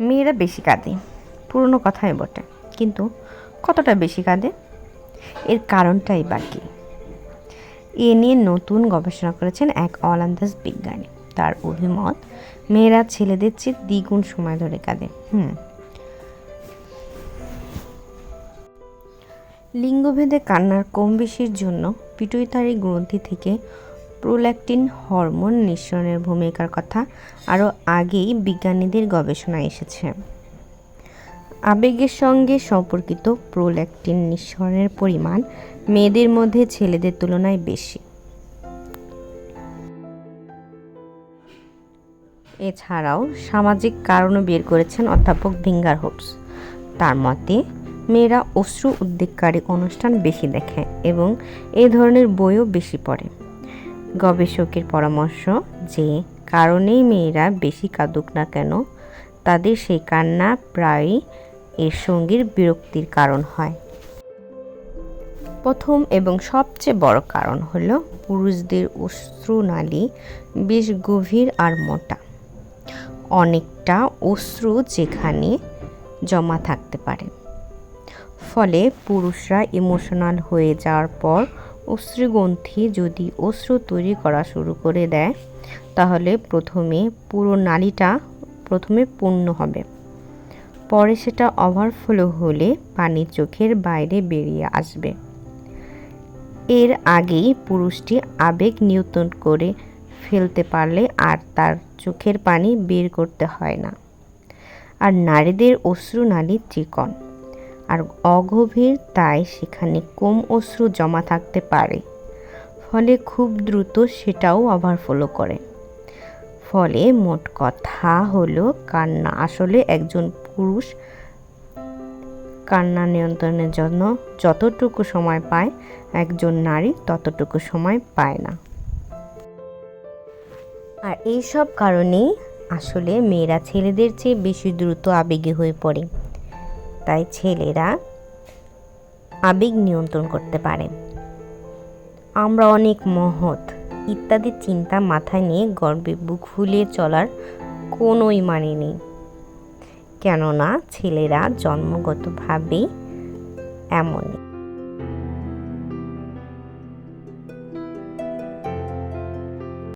মেয়েরা বেশি কাঁদে, পুরনো কথাই বটে, কিন্তু কতটা বেশি কাঁদে? এর কারণটাই বাকি এ নিয়ে নতুন গবেষণা করেছেন এক অলান্দাজ বিজ্ঞানী। তার অভিমত, মেয়েরা ছেলেদের চেয়ে দ্বিগুণ সময় ধরে কাঁদে। হুম। লিঙ্গভেদে কান্নার কম বেশির জন্য পিটুইতারি গ্রন্থি থেকে প্রোল্যাকটিন হরমোন নিঃসরণের ভূমিকার কথা আরও আগেই বিজ্ঞানীদের গবেষণায় এসেছে। আবেগের সঙ্গে সম্পর্কিত প্রোল্যাকটিন নিঃসরণের পরিমাণ মেয়েদের মধ্যে ছেলেদের তুলনায় বেশি। এছাড়াও সামাজিক কারণও বের করেছেন অধ্যাপক ভিঙ্গার হোপস। তার মতে, মেয়েরা অশ্রু উদ্বেগকারী অনুষ্ঠান বেশি দেখে এবং এ ধরনের বইও বেশি পড়ে। গবেষকের পরামর্শ যে কারণেই মেয়েরা বেশি কাঁদুক না কেন, তাদের সেই কান্না প্রায়ই এর সঙ্গীর বিরক্তির কারণ হয়। প্রথম এবং সবচেয়ে বড় কারণ হলো পুরুষদের অশ্রুনালী বেশ গভীর আর মোটা। অনেকটা অশ্রু যেখানে জমা থাকতে পারে। ফলে পুরুষরা ইমোশনাল হয়ে যাওয়ার পর অশ্রুগ্রন্থি যদি অশ্রু তৈরি করা শুরু করে দেয়, তাহলে প্রথমে পুরো নালীটা প্রথমে পূর্ণ হবে। পরে সেটা ওভারফ্লো হলে পানি চোখের বাইরে বেরিয়ে আসবে। এর আগেই পুরুষটি আবেগ নিয়ন্ত্রণ করে ফেলতে পারলে আর তার চোখের পানি বের করতে হয় না। আর নারীদের অশ্রু অশ্রুনালী চিকন আর অগভীর তাই সেখানে কম অশ্রু জমা থাকতে পারে। ফলে খুব দ্রুত সেটাও ওভারফ্লো করে। ফলে মোট কথা হলো, কান্না আসলে একজন পুরুষ কান্না নিয়ন্ত্রণের জন্য যতটুকু সময় পায়, একজন নারী ততটুকু সময় পায় না। আর এই সব কারণেই আসলে মেয়েরা ছেলেদের চেয়ে বেশি দ্রুত আবেগী হয়ে পড়ে। তাই ছেলেরা আবেগ নিয়ন্ত্রণ করতে পারে। আমরা অনেক মহৎ ইত্যাদি চিন্তা মাথায় নিয়ে গর্বে বুক ফুলিয়ে চলার কোনোই মানে নেই। কেননা ছেলেরা জন্মগতভাবেই এমনই।